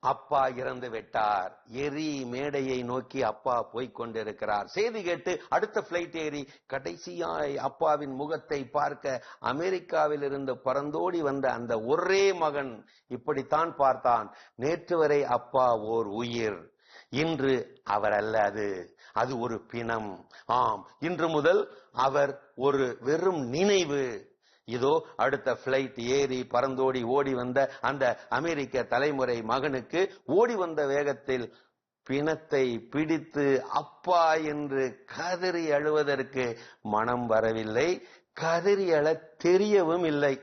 அப்பா இறந்து விட்டார். எரி மேடையை நோக்கி அப்பா போய்க் கொண்டிருக்கிறார். செய்தி கேட்டு அடுத்த பிளைட் ஏறி கடைசியாய் அப்பாவின் முகத்தை பார்க்க அமெரிக்காவில் இருந்து பறந்தோடி வந்த அந்த ஒரே மகன் இப்படித்தான் பார்த்தான். நேற்று வரை அப்பா ஓர் உயிர். இன்று அவர் அல்ல அது. அது ஒரு பிணம். ஆம் இன்று முதல் அவர் ஒரு வெறும் நினைவு. இதோ அடுத்த பிளைட் ஏறி பறந்தோடி ஓடி வந்த அந்த அமெரிக்க தலைமுறை மகனுக்கு ஓடி வந்த வேகத்தில் பிணத்தை பிடித்து அப்பா என்று கதறி அழுவதற்கு மனம் வரவில்லை. கதறி அழ தெரியவும் இல்லை.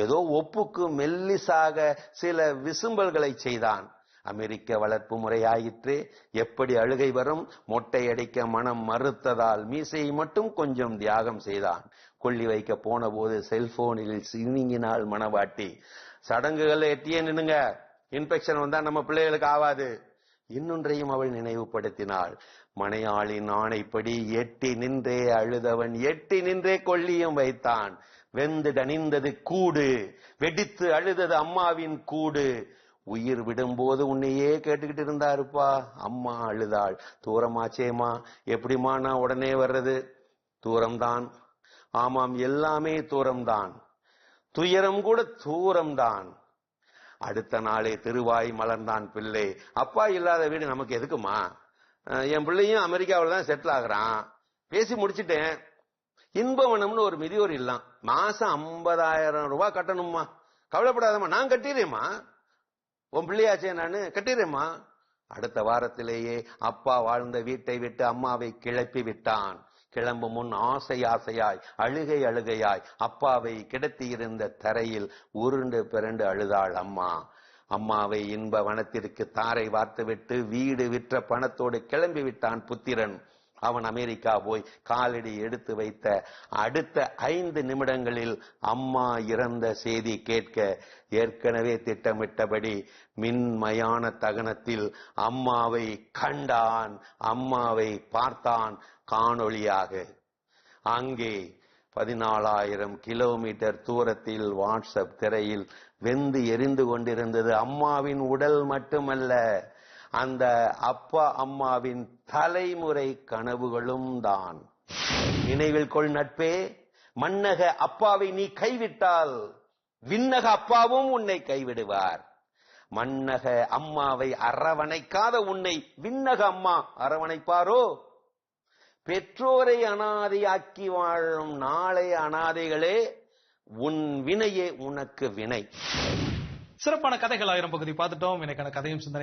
ஏதோ ஒப்புக்கு மெல்லிசாக சில விசும்பல்களை செய்தான். அமெரிக்க வளர்ப்பு முறையாயிற்று எப்படி அழுகை வரும்? மொட்டை அடிக்க மனம் மறுத்ததால் மீசையை மட்டும் கொஞ்சம் தியாகம் செய்தான். கொள்ளி வைக்க போன போது செல்போனில் சினிங்கினால் மனவாட்டி. சடங்குகள் எட்டியே நின்னுங்க. இன்ஃபெக்ஷன் வந்தா நம்ம பிள்ளைகளுக்கு ஆவாது. இன்னொன்றையும் அவள் நினைவுபடுத்தினாள். மனையாளின் ஆணைப்படி எட்டி நின்றே அழுதவன் எட்டி நின்றே கொள்ளியும் வைத்தான். வெந்து டனிந்தது கூடு வெடித்து அழுதது அம்மாவின் கூடு. உயிர் விடும்போது உன்னையே கேட்டுக்கிட்டு இருந்தாருப்பா. அம்மா அழுதாள். தூரமாச்சேம்மா எப்படிம்மா நான் உடனே வர்றது? தூரம்தான். ஆமாம் எல்லாமே தூரம்தான். துயரம் கூட தூரம்தான். அடுத்த நாளே திருவாய் மலர்ந்தான் பிள்ளை. அப்பா இல்லாத வீடு நமக்கு எதுக்குமா? என் பிள்ளையும் அமெரிக்காவில் தான் செட்டில் ஆகுறான். பேசி முடிச்சிட்டேன். இன்பவனம்னு ஒரு மிதியோர் இல்லாம். மாசம் ஐம்பதாயிரம் ரூபாய் கட்டணுமா கவலைப்படாதம்மா நான் கட்டிடுறேம்மா. உன் பிள்ளையாச்சே நான் கட்டிடுறேம்மா. அடுத்த வாரத்திலேயே அப்பா வாழ்ந்த வீட்டை விட்டு அம்மாவை கிளப்பி விட்டான். கிளம்பும் முன் ஆசை ஆசையாய் அழுகை அழுகையாய் அப்பாவை கிடத்தியிருந்த தரையில் உருண்டு பிறண்டு அழுதாள் அம்மா. அம்மாவை இன்ப வனத்திற்கு தாரை வார்த்துவிட்டு வீடு விற்ற பணத்தோடு கிளம்பி விட்டான் புத்திரன். அவன் அமெரிக்கா போய் காலடி எடுத்து வைத்த அடுத்த ஐந்து நிமிடங்களில் அம்மா இறந்த செய்தி கேட்க ஏற்கனவே திட்டமிட்டபடி மின்மயான தகனத்தில் அம்மாவை கண்டான் அம்மாவை பார்த்தான் காணொளியாக. அங்கே பதினாலாயிரம் கிலோமீட்டர் தூரத்தில் வாட்ஸ்அப் திரையில் வெந்து எரிந்து கொண்டிருந்தது அம்மாவின் உடல் மட்டுமல்ல. அந்த அப்பா அம்மாவின் தலைமுறை கனவுகளும் தான். நினைவில் கொள் நட்பே மன்னக அப்பாவை நீ கைவிட்டால் விண்ணக அப்பாவும் உன்னை கைவிடுவார். மன்னக அம்மாவை அரவணைக்காத உன்னை விண்ணக அம்மா அரவணைப்பாரோ? பெற்றோரை அனாதையாக்கி வாழும் நாளை அனாதைகளே உன் வினையே உனக்கு வினை. சிறப்பான கதைகள் ஆயிரம் பகுதி பார்த்துட்டோம். எனக்கான கதையும் சிந்தனை